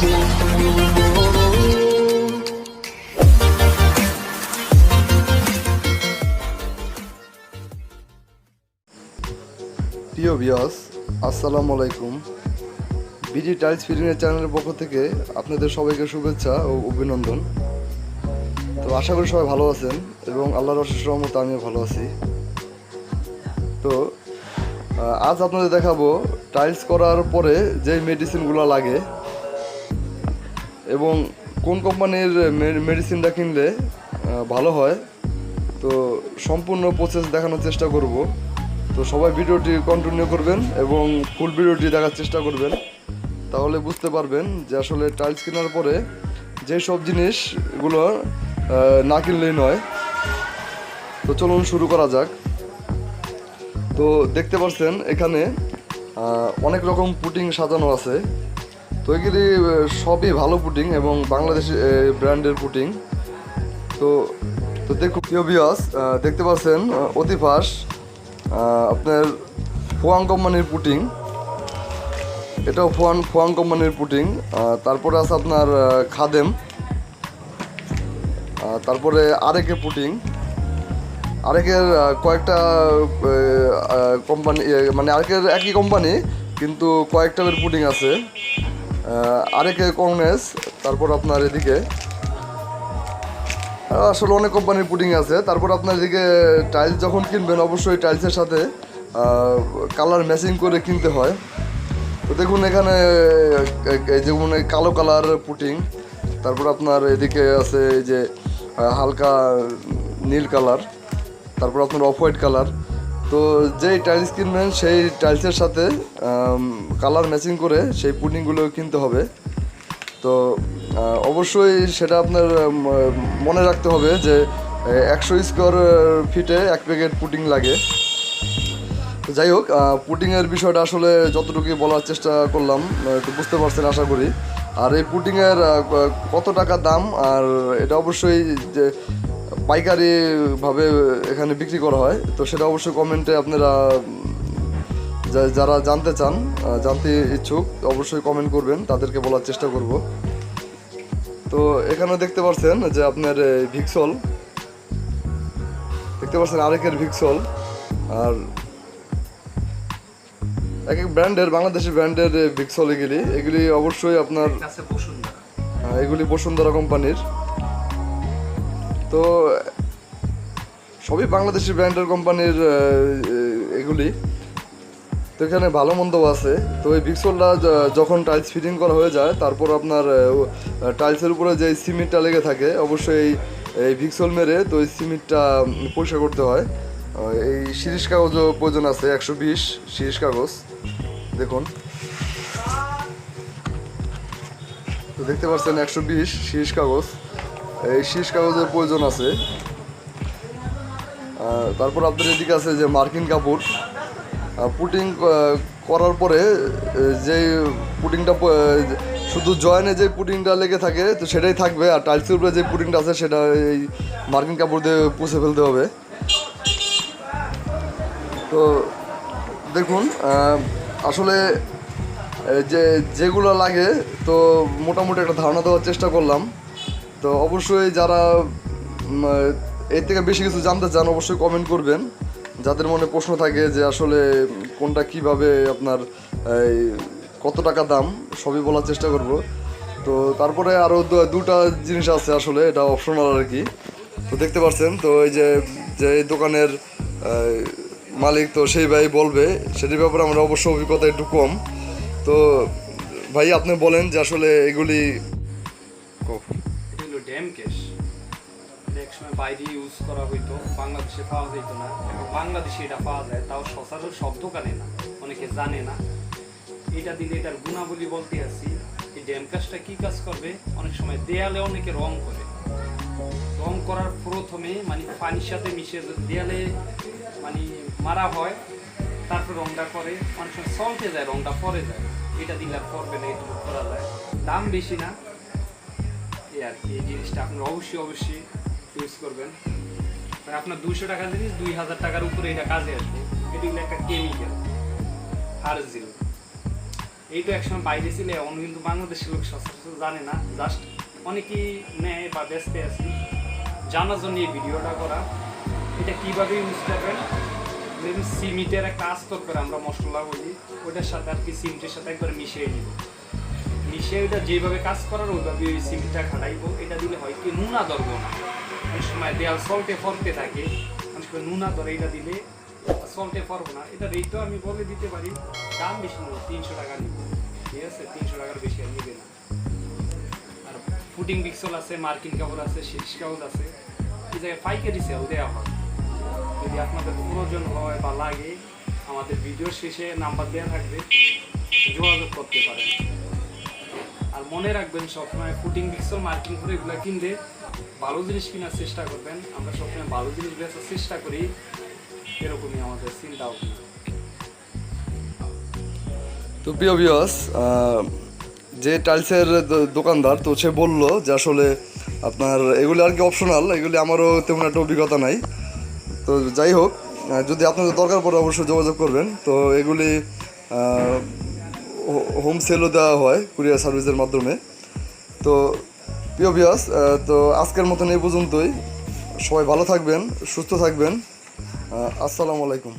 প্রিয় বিয়াস আসসালামু আলাইকুম। বিডি টাইলস ফিলিংয়ের চ্যানেলের পক্ষ থেকে আপনাদের সবাইকে শুভেচ্ছা ও অভিনন্দন। তো আশা করি সবাই ভালো আছেন এবং আল্লাহর অশেষ রহমতে আমিও ভালো আছি। তো আজ আপনাদের দেখাবো টাইলস করার পরে যে মেডিসিনগুলো লাগে এবং কোন কোম্পানির মেডিসিনটা কিনলে ভালো হয়, তো সম্পূর্ণ প্রসেস দেখানোর চেষ্টা করব। তো সবাই ভিডিওটি কন্টিনিউ করবেন এবং ফুল ভিডিওটি দেখার চেষ্টা করবেন। তাহলে বুঝতে পারবেন যে আসলে টাইলস কেনার পরে যেই সব জিনিসগুলো না কিনলেই নয়। তো চলুন শুরু করা যাক। তো দেখতে পাচ্ছেন এখানে অনেক রকম পুটিং সাজানো আছে। তো এগুলি সবই ভালো পুটিং এবং বাংলাদেশি ব্র্যান্ডের পুটিং। তো তো দেখুন বিয়াস দেখতে পাচ্ছেন অতিফাস আপনার ফোয়াং কোম্পানির পুটিং। এটাও ফোয়ান ফোয়াং কোম্পানির পুটিং। তারপরে আছে আপনার খাদেম। তারপরে আরেকে পুটিং। আরেকের কয়েকটা কোম্পানি মানে আরেকের একই কোম্পানি, কিন্তু কয়েকটা পুটিং আছে। আরেকে কংগ্রেস তারপর আপনার এদিকে। আসলে অনেক কোম্পানির পুডিং আছে। তারপর আপনার এদিকে টাইলস যখন কিনবেন, অবশ্যই টাইলসের সাথে কালার ম্যাচিং করে কিনতে হয়। তো দেখুন এখানে, এ- এই যে মানে কালো কালার পুটিং তারপর আপনার এদিকে আছে এই যে হালকা নীল কালার তারপর আপনার অফ হোয়াইট কালার তো যেই টাইলস কিনবেন, সেই টাইলসের সাথে কালার ম্যাচিং করে সেই পুডিংগুলো কিনতে হবে। তো অবশ্যই সেটা আপনার মনে রাখতে হবে যে একশো স্কোয়ার ফিটে এক প্যাকেট পুটিং লাগে। যাই হোক পুটিংয়ের বিষয়টা আসলে যতটুকু বলার চেষ্টা করলাম একটু বুঝতে পারছেন আশা করি। আর এই পুটিংয়ের কত টাকা দাম, আর এটা অবশ্যই যে পাইকারিভাবে এখানে বিক্রি করা হয়। তো সেটা অবশ্যই কমেন্টে আপনারা যারা জানতে চান জানতে ইচ্ছুক অবশ্যই কমেন্ট করবেন তাদেরকে বলার চেষ্টা করব। তো এখানে দেখতে পাচ্ছেন যে আপনার ভিক্সল দেখতে পাচ্ছেন আরেকের ভিক্সল আর এক এক ব্র্যান্ডের বাংলাদেশি ব্র্যান্ডের ভিক্সল এগুলি। এগুলি অবশ্যই আপনার আহ, এগুলি বসুন্ধরা কোম্পানির। তো, সবই বাংলাদেশি ব্র্যান্ডের কোম্পানির এগুলি। তো এখানে ভালো মন্দ আছে। তো এই ভিক্সলটা যখন টাইলস ফিটিং করা হয়ে যায়, তারপর আপনার টাইলসের উপরে যে সিমেন্টটা লেগে থাকে, অবশ্যই এই- ভিক্সল মেরে তো এই সিমেন্টটা পরিষ্কার করতে হয়। এই শিরিষ কাগজও প্রয়োজন আছে একশো বিশ শিরিষ কাগজ। দেখুন। তো দেখতে পাচ্ছেন একশো বিশ শীষ কাগজ। এই শীষ কাগজের প্রয়োজন আছে। তারপর আপনার এদিকে আছে যে মার্কিন কাপড়। পুটিং করার পরে যে পুটিংটা শুধু জয়েনে যে পুটিংটা লেগে থাকে, তো সেটাই থাকবে। আর টাইলসের উপরে যে পুটিংটা আছে, সেটা এই মার্কিন কাপড় দিয়ে পুষে ফেলতে হবে। তো দেখুন আসলে যে, যেগুলো লাগে, তো মোটামুটি একটা ধারণা দেওয়ার চেষ্টা করলাম। তো অবশ্যই যারা এর থেকে বেশি কিছু জানতে চান, অবশ্যই কমেন্ট করবেন। যাদের মনে প্রশ্ন থাকে যে আসলে কোনটা কীভাবে আপনার কত টাকা দাম, সবই বলার চেষ্টা করব। তো তারপরে আরও দুটা জিনিস আছে আসলে, এটা অপশনাল আর কি। তো দেখতে পাচ্ছেন, তো এই যে যে দোকানের মালিক তো সেই ভাই বলবে, সেটির ব্যাপারে আমরা অবশ্য অভিজ্ঞতা একটু কম। তো ভাই, আপনি বলেন যে আসলে এগুলি ড্যাম একসময় বাইরে ইউজ করা হইতো, বাংলাদেশে পাওয়া যেত না। এবং বাংলাদেশে এটা পাওয়া যায়, তাও সচরাচর সব দোকানে না, অনেকে জানে না। এটা দিলে এটার গুণাবলী বলতে আসি এই ড্যাম ক্যাশটা কি কাজ করবে? অনেক সময় দেয়ালে অনেকে রং করে। রং করার প্রথমে মানে পানির সাথে মিশে দেয়ালে মানে মারা হয়, তারপর রংটা করে। অনেক সময় সল্টে যায়, রংটা পরে যায়। এটা দিলে পড়বে না এটুকু করা যায়। দাম বেশি না। এই আর কি, এই জিনিসটা আপনার অবশ্যই অবশ্যই ইউজ করবেন। মানে আপনার দুশো টাকা জিনিস, দুই হাজার টাকার উপরে এটা কাজে আসবে। এটি হলো একটা কেমিক্যাল হারজিল এই তো একসময় বাইরে ছিল, এখন কিন্তু বাংলাদেশের লোক সচরাচর জানে না। জাস্ট অনেকেই নেয় বা ব্যস্ত আছি। জানার জন্য এই ভিডিওটা করা। এটা কীভাবে ইউজ করবেন? সিমিটের একটা আস্তর করে আমরা মশলা বলি। ওটার সাথে আর কি সিমিটের সাথে একবার মিশিয়ে নিব। মিশিয়ে যেভাবে কাজ করার, ওইভাবে ওই সিমিটটা খাটাইবো। এটা দিলে হয় কি, নুনা ধরবো না। অনেক সময় দেয়াল সল্টে ফরতে থাকে। অনেক সময় নুনা ধরে এটা দিলে সল্টে ফরবো না। এটা রেটও আমি বলে দিতে পারি। দাম বেশি নেব তিনশো টাকা নিব। ঠিক আছে? তিনশো টাকার বেশি আর নেবে না। আর ফুটিং পিক্সল আছে মার্কিন কাপড় আছে শীষ কাগজ আছে। এই জায়গায় পাইকারি সেল দেওয়া হয়। যদি আপনাদের প্রয়োজন হয় বা লাগে, আমাদের ভিডিও শেষে নাম্বার দেওয়া থাকবে। যোগাযোগ করতে পারেন। আর মনে রাখবেন, সবসময় ফুটিং পিক্সল মার্কিং করে এগুলো কিনলে ভালো জিনিস কেনার চেষ্টা করবেন। আমরা সবসময় ভালো জিনিস বেচার চেষ্টা করি। এরকমই আমাদের চিন্তা তো প্রিয় বিয়স যে টাইলসের দোকানদার, তো সে বলল যে আসলে আপনার এগুলি আর কি অপশনাল এগুলি আমারও তেমন একটা অভিজ্ঞতা নাই। তো যাই হোক যদি আপনাদের দরকার পড়ে অবশ্যই যোগাযোগ করবেন। তো এগুলি হোম সেলও দেওয়া হয় কুরিয়ার সার্ভিসের মাধ্যমে। তো প্রিয় বিয়াস তো আজকের মতন এই পর্যন্তই। সবাই ভালো থাকবেন, সুস্থ থাকবেন। আসসালামু আলাইকুম।